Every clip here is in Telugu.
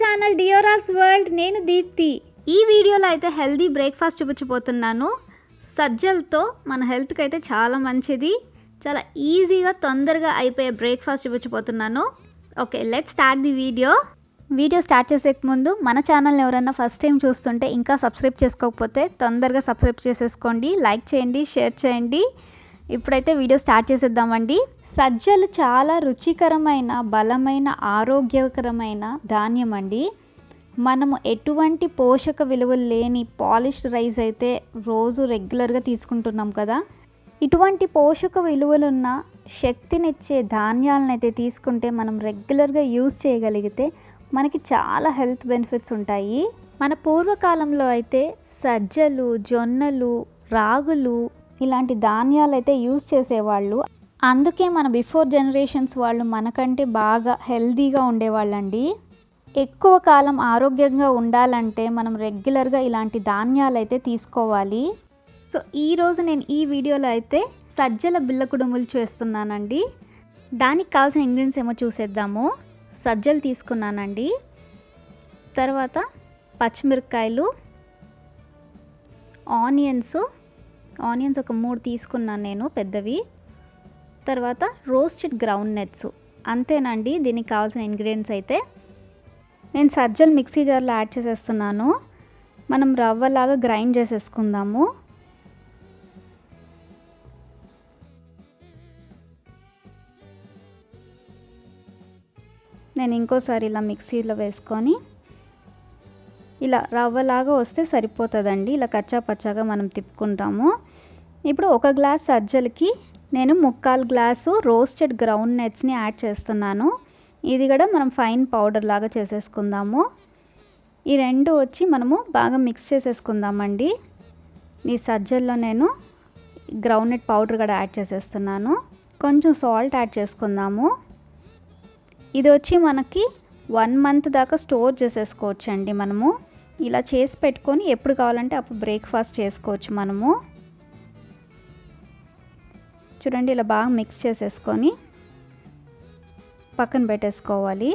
ఛానల్ డియోరాస్ వరల్డ్ నేను దీప్తి. ఈ వీడియోలో అయితే హెల్దీ బ్రేక్ఫాస్ట్ చూపించబోతున్నాను. సజ్జలతో మన హెల్త్కి అయితే చాలా మంచిది. చాలా ఈజీగా తొందరగా అయిపోయే బ్రేక్ఫాస్ట్ చూపించబోతున్నాను. Okay let start the video video start చేసే ముందు మన ఛానల్ని ఎవరైనా ఫస్ట్ టైం చూస్తుంటే ఇంకా సబ్స్క్రైబ్ చేసుకోకపోతే తొందరగా సబ్స్క్రైబ్ చేసేసుకోండి. లైక్ చేయండి షేర్ చేయండి. ఇప్పుడైతే వీడియో స్టార్ట్ చేసేద్దామండి. సజ్జలు చాలా రుచికరమైన బలమైన ఆరోగ్యకరమైన ధాన్యం అండి మనము ఎటువంటి పోషక విలువలు లేని పాలిష్డ్ రైస్ అయితే రోజు రెగ్యులర్గా తీసుకుంటున్నాం కదా. ఇటువంటి పోషక విలువలున్న శక్తినిచ్చే ధాన్యాలను అయితే తీసుకుంటే మనం రెగ్యులర్గా యూజ్ చేయగలిగితే మనకి చాలా హెల్త్ బెనిఫిట్స్ ఉంటాయి. మన పూర్వకాలంలో అయితే సజ్జలు జొన్నలు రాగులు ఇలాంటి ధాన్యాలు అయితే యూజ్ చేసేవాళ్ళు. అందుకే మన బిఫోర్ జనరేషన్స్ వాళ్ళు మనకంటే బాగా హెల్దీగా ఉండేవాళ్ళండి. ఎక్కువ కాలం ఆరోగ్యంగా ఉండాలంటే మనం రెగ్యులర్గా ఇలాంటి ధాన్యాలు అయితే తీసుకోవాలి. సో ఈరోజు నేను ఈ వీడియోలో అయితే సజ్జల బిళ్ళ కుడుములు చేస్తున్నానండి. దానికి కావాల్సిన ఇంగ్రీడియంట్స్ ఏమో చూసేద్దాము. సజ్జలు తీసుకున్నానండి. తర్వాత పచ్చిమిరపకాయలు ఆనియన్స్ ఆనియన్స్ ఒక మూడు తీసుకున్నాను నేను పెద్దవి. తర్వాత రోస్టెడ్ గ్రౌండ్ నట్స్. అంతేనండి దీనికి కావాల్సిన ఇంగ్రీడియంట్స్ అయితే. నేను సజ్జలు మిక్సీ జార్లో యాడ్ చేసేస్తున్నాను. మనం రవ్వలాగా గ్రైండ్ చేసేసుకుందాము. నేను ఇంకోసారి ఇలా మిక్సీలో వేసుకొని ఇలా రవ్వలాగా వస్తే సరిపోతుందండి. ఇలా కచ్చా పచ్చాగా మనం తిప్పుకుంటాము. ఇప్పుడు ఒక గ్లాస్ సజ్జలకి నేను ముక్కాలు గ్లాసు రోస్టెడ్ గ్రౌండ్ నట్స్ని యాడ్ చేస్తున్నాను. ఇది కూడా మనం ఫైన్ పౌడర్ లాగా చేసేసుకుందాము. ఈ రెండు వచ్చి మనము బాగా మిక్స్ చేసేసుకుందామండి. ఈ సజ్జల్లో నేను గ్రౌండ్ నట్ పౌడర్ కూడా యాడ్ చేసేస్తున్నాను. కొంచెం సాల్ట్ యాడ్ చేసుకుందాము. ఇది వచ్చి మనకి వన్ మంత్ దాకా స్టోర్ చేసేసుకోవచ్చండి మనము. ఇలా చేసి పెట్టుకొని ఎప్పుడు కావాలంటే అప్పుడు బ్రేక్ఫాస్ట్ చేసుకోవచ్చు మనము. చూడండి ఇలా బాగా మిక్స్ చేసేసుకొని పక్కన పెట్టేసుకోవాలి.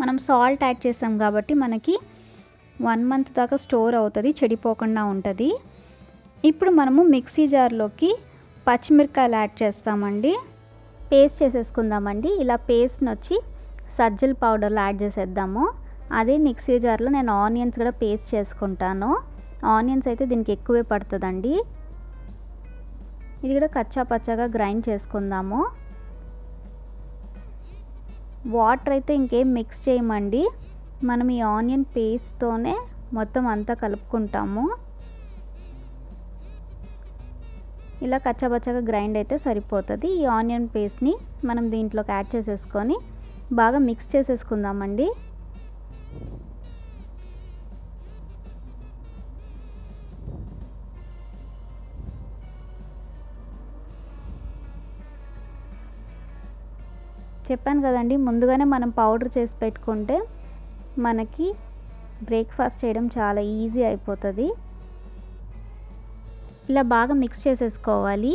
మనం సాల్ట్ యాడ్ చేసాం కాబట్టి మనకి వన్ మంత్ దాకా స్టోర్ అవుతుంది చెడిపోకుండా ఉంటుంది. ఇప్పుడు మనము మిక్సీ జార్లోకి పచ్చిమిరకాయలు యాడ్ చేస్తామండి. పేస్ట్ చేసేసుకుందామండి. ఇలా పేస్ట్ని వచ్చి సజ్జల పౌడర్లో యాడ్ చేసేద్దాము. అదే మిక్సీ జార్లో నేను ఆనియన్స్ కూడా పేస్ట్ చేసుకుంటాను. ఆనియన్స్ అయితే దీనికి ఎక్కువే పడుతుందండి. ఇది కూడా కచ్చా పచ్చగా గ్రైండ్ చేసుకుందాము. వాటర్ అయితే ఇంకేం మిక్స్ చేయమండి. మనం ఈ ఆనియన్ పేస్ట్తోనే మొత్తం అంతా కలుపుకుంటాము. ఇలా కచ్చబచ్చగా గ్రైండ్ అయితే సరిపోతుంది. ఈ ఆనియన్ పేస్ట్ని మనం దీంట్లోకి యాడ్ చేసేసుకొని బాగా మిక్స్ చేసేసుకుందామండి. చెప్పాను కదండి ముందుగానే మనం పౌడర్ చేసి పెట్టుకుంటే మనకి బ్రేక్ఫాస్ట్ చేయడం చాలా ఈజీ అయిపోతుంది. ఇలా బాగా మిక్స్ చేసేసుకోవాలి.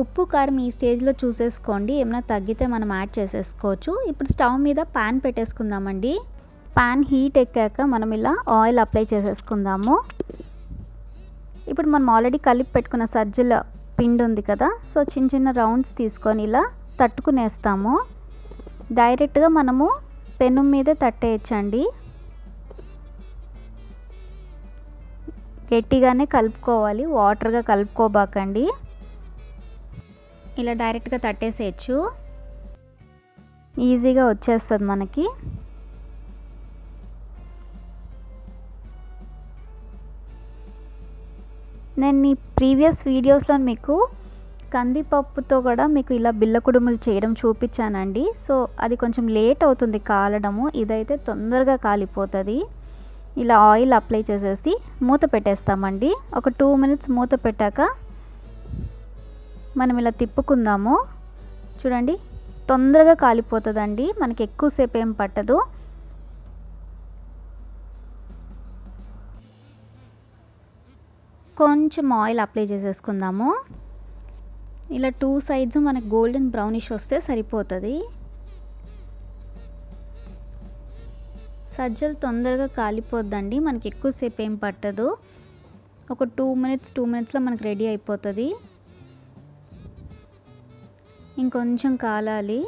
ఉప్పు కారం ఈ స్టేజ్లో చూసేసుకోండి. ఏమైనా తగ్గితే మనం యాడ్ చేసేసుకోవచ్చు. ఇప్పుడు స్టవ్ మీద ప్యాన్ పెట్టేసుకుందామండి. ప్యాన్ హీట్ ఎక్కాక మనం ఇలా ఆయిల్ అప్లై చేసేసుకుందాము. ఇప్పుడు మనం ఆల్రెడీ కలిపి పెట్టుకున్న సజ్జల పిండి ఉంది కదా సో చిన్న చిన్న రౌండ్స్ తీసుకొని ఇలా తట్టుకునేస్తాము. డైరెక్ట్గా మనము పెను మీదే తట్టేయచ్చండి. గట్టిగానే కలుపుకోవాలి వాటర్గా కలుపుకోబాకండి. ఇలా డైరెక్ట్గా తట్టేసేయచ్చు. ఈజీగా వచ్చేస్తుంది మనకి. నేను ఈ ప్రీవియస్ వీడియోస్లో మీకు కందిపప్పుతో కూడా మీకు ఇలా బిల్ల కుడుములు చేయడం చూపించానండి. సో అది కొంచెం లేట్ అవుతుంది కాలడము. ఇదైతే తొందరగా కాలిపోతుంది. ఇలా ఆయిల్ అప్లై చేసేసి మూత పెట్టేస్తామండి. ఒక టూ మినిట్స్ మూత పెట్టాక మనం ఇలా తిప్పుకుందాము. చూడండి తొందరగా కాలిపోతుందండి. మనకి ఎక్కువసేపు ఏం పట్టదు. కొంచెం ఆయిల్ అప్లై చేసేసుకుందాము. ఇలా టూ సైడ్స్ మనకి గోల్డెన్ బ్రౌనిష్ వస్తే సరిపోతుంది. సజ్జలు తొందరగా కాలిపోద్దండి మనకి ఎక్కువసేపు ఏం పట్టదు. ఒక టూ మినిట్స్ టూ మినిట్స్లో మనకి రెడీ అయిపోతుంది. ఇంకొంచెం కాలాలి.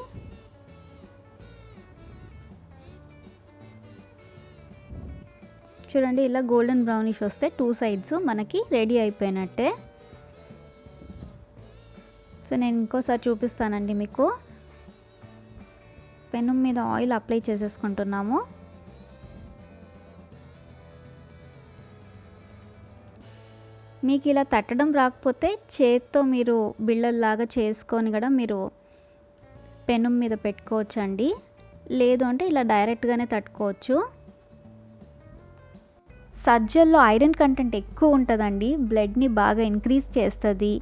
చూడండి ఇలా గోల్డెన్ బ్రౌనిష్ వస్తే టూ సైడ్స్ మనకి రెడీ అయిపోయినట్టే. సో నేను ఇంకోసారి చూపిస్తానండి మీకు. పెనం మీద ఆయిల్ అప్లై చేసేసుకుంటున్నాము. మీకు ఇలా తట్టడం రాకపోతే చేత్తో మీరు బిళ్ళల్లాగా చేసుకొని కూడా మీరు పెనం మీద పెట్టుకోవచ్చండి. లేదు అంటే ఇలా డైరెక్ట్గానే తట్టుకోవచ్చు. సజ్జల్లో ఐరన్ కంటెంట్ ఎక్కువ ఉంటుందండి. బ్లడ్ని బాగా ఇంక్రీజ్ చేస్తుంది.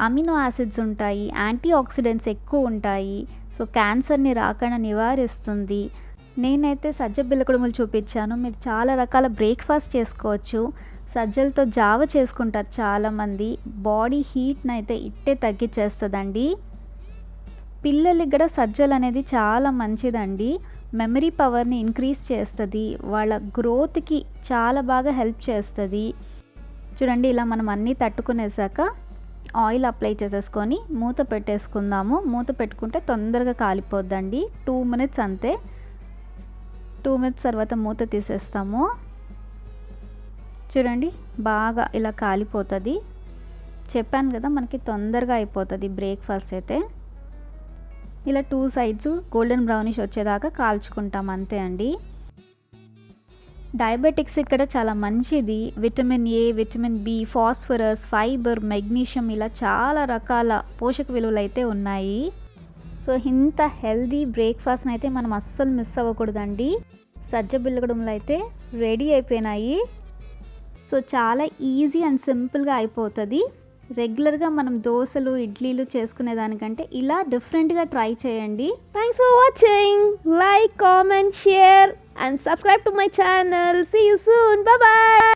అమినో యాసిడ్స్ ఉంటాయి యాంటీ ఆక్సిడెంట్స్ ఎక్కువ ఉంటాయి. సో క్యాన్సర్ని రాకుండా నివారిస్తుంది. నేనైతే సజ్జ బిల్లకుడుములు చూపించాను. మీరు చాలా రకాల బ్రేక్ఫాస్ట్ చేసుకోవచ్చు. సజ్జలతో జావ చేసుకుంటారు చాలామంది. బాడీ హీట్ని అయితే ఇట్టే తగ్గించేస్తుందండి పిల్లలకి కూడా సజ్జలు అనేది చాలా మంచిదండి. మెమరీ పవర్ని ఇంక్రీజ్ చేస్తుంది. వాళ్ళ గ్రోత్కి చాలా బాగా హెల్ప్ చేస్తుంది. చూడండి ఇలా మనం అన్నీ తట్టుకునేసాక ఆయిల్ అప్లై చేసేసుకొని మూత పెట్టేసుకుందాము. మూత పెట్టుకుంటే తొందరగా కాలిపోద్దండి. టూ మినిట్స్ అంతే. టూ మినిట్స్ తర్వాత మూత తీసేస్తాము. చూడండి బాగా ఇలా కాలిపోతుంది. చెప్పాను కదా మనకి తొందరగా అయిపోతుంది బ్రేక్ఫాస్ట్ అయితే. ఇలా టూ సైడ్స్ గోల్డెన్ బ్రౌనిష్ వచ్చేదాకా కాల్చుకుంటాం అంతే అండి. డయాబెటిక్స్ ఇక్కడ చాలా మంచిది. Vitamin A vitamin B phosphorus fibre magnesium ఇలా చాలా రకాల పోషక విలువలు అయితే ఉన్నాయి. సో ఇంత హెల్దీ బ్రేక్ఫాస్ట్ని అయితే మనం అస్సలు మిస్ అవ్వకూడదండి. సజ్జ బిల్లగడంలో అయితే రెడీ అయిపోయినాయి. సో చాలా ఈజీ అండ్ సింపుల్గా అయిపోతుంది. రెగ్యులర్గా మనం దోశలు ఇడ్లీలు చేసుకునే దానికంటే ఇలా డిఫరెంట్గా ట్రై చేయండి. Thanks for watching. Like comment share. and subscribe to my channel. See you soon. Bye bye.